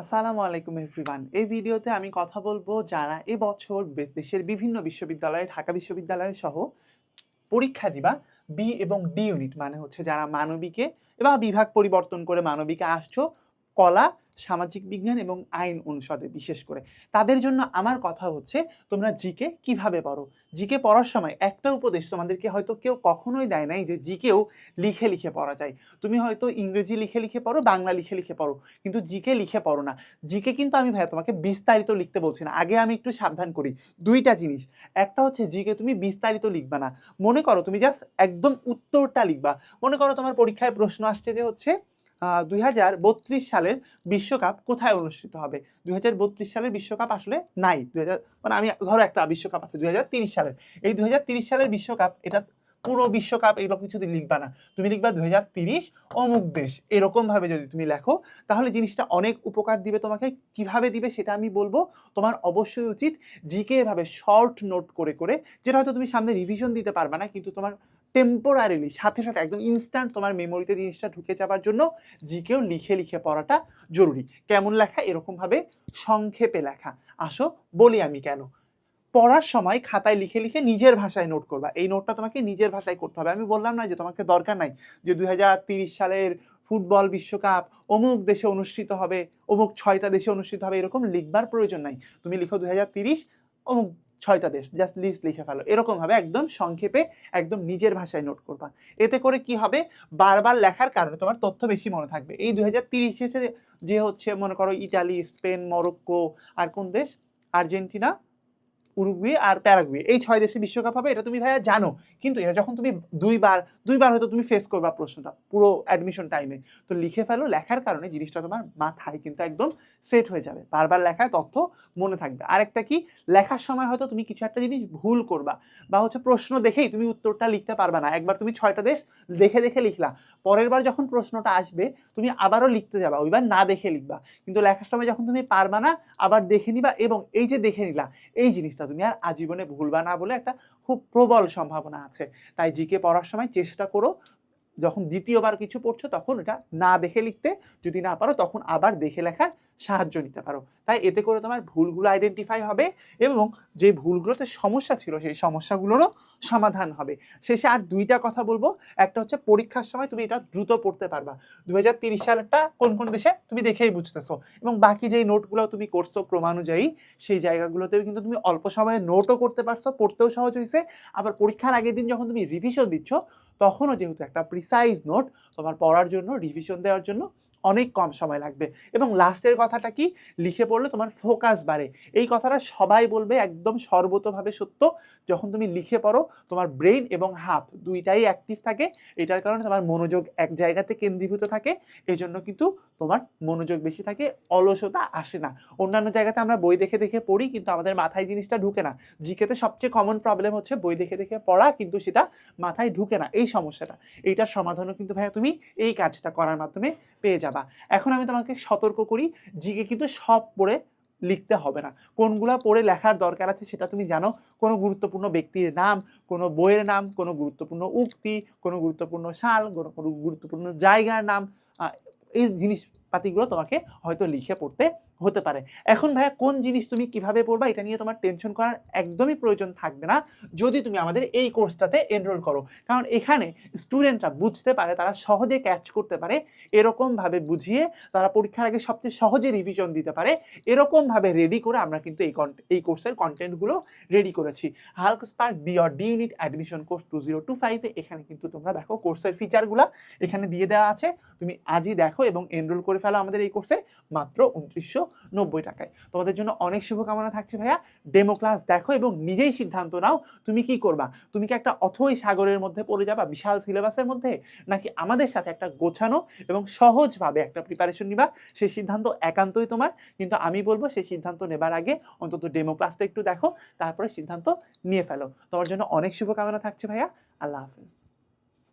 আসসালামু আলাইকুম এভরিওয়ান। এই ভিডিওতে আমি কথা বলব যারা এবছর দেশের বিভিন্ন বিশ্ববিদ্যালয়ে, ঢাকা বিশ্ববিদ্যালয় সহ পরীক্ষা দিবা বি এবং ডি ইউনিট মানে হচ্ছে যারা মানবিকে বা বিভাগ পরিবর্তন করে মানবিকে আসছো, কলা সামাজিক বিজ্ঞান এবং আইন অনুষদে বিশেষ করে। তাদের জন্য আমার কথা হচ্ছে, তোমরা জিকে কীভাবে পড়ো? জিকে পড়ার সময় একটা উপদেশ তোমাদেরকে হয়তো কেউ কখনোই দেয় নাই যে জিকেও লিখে লিখে পড়া যায়। তুমি হয়তো ইংরেজি লিখে লিখে পড়ো, বাংলা লিখে লিখে পড়ো, কিন্তু জিকে লিখে পড়ো না। জিকে কিন্তু আমি ভাইয়া তোমাকে বিস্তারিত লিখতে বলছি না। আগে আমি একটু সাবধান করি। দুইটা জিনিস। একটা হচ্ছে জিকে তুমি বিস্তারিত লিখবা না। মনে করো তুমি জাস্ট একদম উত্তরটা লিখবা। মনে করো তোমার পরীক্ষায় প্রশ্ন আসছে যে হচ্ছে দুই হাজার বত্রিশ সালের বিশ্বকাপ কোথায় অনুষ্ঠিত হবে? দুই হাজার বত্রিশ সালের বিশ্বকাপ আসলে নাই। দুই হাজার মানে আমি ধরো একটা বিশ্বকাপ আছে, দুই সালের। এই দুই সালের বিশ্বকাপ, এটা পুরো বিশ্বকাপ এগুলো কিছু লিখবা না। তুমি লিখবা দুই হাজার তিরিশ অমুক দেশ। এরকম ভাবে যদি তুমি লেখো, তাহলে জিনিসটা অনেক উপকার দিবে তোমাকে। কীভাবে দিবে সেটা আমি বলব। তোমার অবশ্যই উচিত জিকে এভাবে শর্ট নোট করে করে, যেটা হয়তো তুমি সামনে রিভিশন দিতে পারবে না, কিন্তু তোমার টেম্পোরারিলি সাথে সাথে একদম ইনস্ট্যান্ট তোমার মেমোরিতে জিনিসটা ঢুকে যাবার জন্য জিকেও লিখে লিখে পড়াটা জরুরি। কেমন লেখা? এরকমভাবে সংক্ষেপে লেখা। আসো, বলি আমি কেন? পড়ার সময় খাতায় লিখে লিখে নিজের ভাষায় নোট করবা। এই নোটটা তোমাকে নিজের ভাষায় করতে হবে। আমি বললাম না যে তোমাকে দরকার নাই যে দুই সালের ফুটবল বিশ্বকাপ অমুক দেশে অনুষ্ঠিত হবে, অমুক ছয়টা দেশে অনুষ্ঠিত হবে, এরকম লিখবার প্রয়োজন নাই। তুমি লিখো দুই অমুক ছয়টা দেশ জাস্ট লিস্ট লিখে ফেলো। এরকমভাবে একদম সংক্ষেপে একদম নিজের ভাষায় নোট করবা। এতে করে কি হবে? বারবার লেখার কারণে তোমার তথ্য বেশি মনে থাকবে। এই দুই হাজার তিরিশে যে হচ্ছে, মনে করো ইটালি, স্পেন, মরক্কো আর কোন দেশ? আর্জেন্টিনা, উরুগুয়ে আর প্যারাগুয়ে। এই ছয় দেশে বিশ্বকাপ হবে, এটা তুমি ভাইয়া জানো। কিন্তু এটা যখন তুমি দুইবার দুইবার হয়তো তুমি ফেস করবা প্রশ্নটা, পুরো অ্যাডমিশন টাইমে তো লিখে ফেলো, লেখার কারণে জিনিসটা তোমার মাথায় কিন্তু একদম সেট হয়ে যাবে। বারবার লেখায় তথ্য মনে থাকবে। আরেকটা কি? লেখার সময় হয়তো তুমি কিছু একটা জিনিস ভুল করবা বা হচ্ছে প্রশ্ন দেখেই তুমি উত্তরটা লিখতে পারবা না। একবার তুমি ছয়টা দেশ দেখে দেখে লিখলা, পরের বার যখন প্রশ্নটা আসবে, তুমি আবারও লিখতে যাবা, ওইবার না দেখে লিখবা। কিন্তু লেখার সময় যখন তুমি পারবা না, আবার দেখে নিবা এবং এই যে দেখে নিলা, এই জিনিসটা তুমি আর আজীবনে ভুলবা না বলে একটা খুব প্রবল সম্ভাবনা আছে। তাই জিকে পড়ার সময় চেষ্টা করো যখন দ্বিতীয়বার কিছু পড়ছো, তখন এটা না দেখে লিখতে, যদি না পারো, তখন আবার দেখে লেখার সাহায্য নিতে পারো। তাই এতে করে তোমার ভুলগুলো আইডেন্টিফাই হবে এবং যে ভুলগুলোতে সমস্যা ছিল, সেই সমস্যাগুলোরও সমাধান হবে। শেষে আর দুইটা কথা বলব। একটা হচ্ছে পরীক্ষার সময় তুমি এটা দ্রুত পড়তে পারবা। দু হাজার তিরিশ সালেরটা কোন কোন দেশে? তুমি দেখেই বুঝতেছো। এবং বাকি যেই নোটগুলো তুমি করছ ক্রমানুযায়ী, সেই জায়গাগুলোতেও কিন্তু তুমি অল্প সময়ে নোটও করতে পারছ, পড়তেও সহজ হয়েছে। আবার পরীক্ষার আগের দিন যখন তুমি রিভিশন দিচ্ছ তখনও যেহেতু একটা প্রিসাইজ নোট তোমার পড়ার জন্য রিভিশন দেওয়ার জন্য অনেক কম সময় লাগবে। এবং লাস্টের কথাটা কি? লিখে পড়লে তোমার ফোকাস বাড়ে। এই কথাটা সবাই বলবে একদম সর্বতভাবে সত্য। যখন তুমি লিখে পড়ো, তোমার ব্রেন এবং হাত দুইটাই অ্যাক্টিভ থাকে। এটার কারণে তোমার মনোযোগ এক জায়গাতে কেন্দ্রীভূত থাকে। এই জন্য কিন্তু তোমার মনোযোগ বেশি থাকে, অলসতা আসে না। অন্যান্য জায়গাতে আমরা বই দেখে দেখে পড়ি, কিন্তু আমাদের মাথায় জিনিসটা ঢুকে না। জিকেতে সবচেয়ে কমন প্রবলেম হচ্ছে বই দেখে দেখে পড়া, কিন্তু সেটা মাথায় ঢুকে না। এই সমস্যাটা। এইটার সমাধানও কিন্তু ভাইয়া তুমি এই কাজটা করার মাধ্যমে পেয়ে যাবা। এখন আমি তোমাকে সতর্ক করি জিকে কিন্তু সব পড়ে লিখতে হবে না। কোনগুলো পড়ে লেখার দরকার আছে সেটা তুমি জানো। কোনো গুরুত্বপূর্ণ ব্যক্তির নাম, কোনো বইয়ের নাম, কোনো গুরুত্বপূর্ণ উক্তি, কোনো গুরুত্বপূর্ণ সাল, কোনো গুরুত্বপূর্ণ জায়গার নাম এই জিনিসপাতিগুলো তোমাকে হয়তো লিখে পড়তে হতে পারে। এখন ভাইয়া কোন জিনিস তুমি কীভাবে পড়বা এটা নিয়ে তোমার টেনশন করার একদমই প্রয়োজন থাকবে না। যদি তুমি আমাদের এই কোর্সটাতে এনরোল করো। কারণ এখানে স্টুডেন্টরা বুঝতে পারে, তারা সহজে ক্যাচ করতে পারে, এরকমভাবে বুঝিয়ে তারা পরীক্ষার আগে সবচেয়ে সহজে রিভিশন দিতে পারে। এরকমভাবে রেডি করে আমরা কিন্তু এই এই কোর্সের কন্টেন্টগুলো রেডি করেছি। Hulk spark B or D unit admission course two zero two ফাইভে এখানে কিন্তু তোমরা দেখো কোর্সের ফিচারগুলো এখানে দিয়ে দেওয়া আছে। তুমি আজই দেখো এবং এনরোল করে ফেলো আমাদের এই কোর্সে মাত্র উনত্রিশশো নব্বই টাকায়। তোমাদের জন্য অনেক শুভকামনা থাকছে ভাইয়া। ডেমো ক্লাস দেখো এবং নিজেই সিদ্ধান্ত নাও তুমি কি করবা। তুমি কি একটা অথই সাগরের মধ্যে পড়ে যাবা, বিশাল সিলেবাসের মধ্যে? নাকি আমাদের সাথে একটা গোছানো এবং সহজভাবে একটা প্রিপারেশন নিবা? সেই সিদ্ধান্ত একান্তই তোমার। কিন্তু আমি বলব সেই সিদ্ধান্ত নেবার আগে অন্তত ডেমো ক্লাসটা একটু দেখো, তারপরে সিদ্ধান্ত নিয়ে ফেলো। তোমার জন্য অনেক শুভকামনা থাকছে ভাইয়া। আল্লাহ হাফেজ।